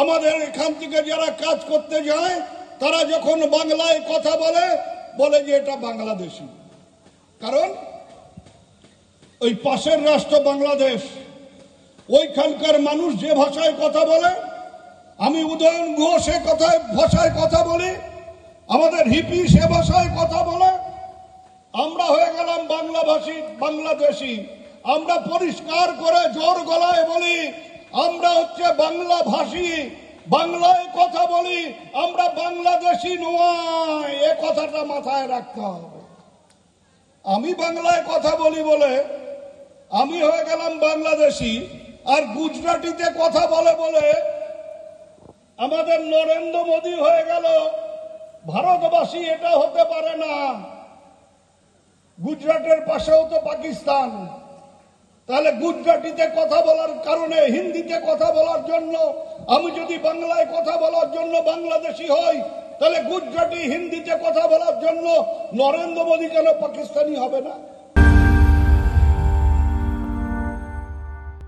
আমাদের এখান থেকে যারা কাজ করতে যায়, তারা যখন বাংলায় কথা বলে বলে যে এটা বাংলাদেশি। কারণ ওই পাশের রাষ্ট্র বাংলাদেশ, ওইখানকার মানুষ যে ভাষায় কথা বলে, আমি উদয়ন গুহ সে কথায়, ভাষায় কথা বলি, আমাদের হিপি সে ভাষায় কথা বলে, আমরা হয়ে গেলাম বাংলাভাষী, বাংলাদেশি। আমরা পরিষ্কার করে জোর গলায় বলি আমরা হচ্ছে বাংলা ভাষী। বাংলায় কথা বলি, আমরা বাংলাদেশি নয়। এ কথাটা মাথায় রাখতে হবে। আমি বাংলায় কথা বলি বলে আমি হয়ে গেলাম বাংলাদেশি, আর গুজরাটিতে কথা বলে বলে আমাদের নরেন্দ্র মোদী হয়ে গেল। ভারতবাসী এটা হতে পারে না। গুজরাটের পাশেও তো পাকিস্তান। তাহলে গুজরাটিতে কথা বলার কারণে, হিন্দিতে কথা বলার জন্য, আমি যদি বাংলায় কথা বলার জন্য বাংলাদেশি হই, তাহলে গুজরাটি হিন্দিতে কথা বলার জন্য নরেন্দ্র মোদী কেন পাকিস্তানি হবে না?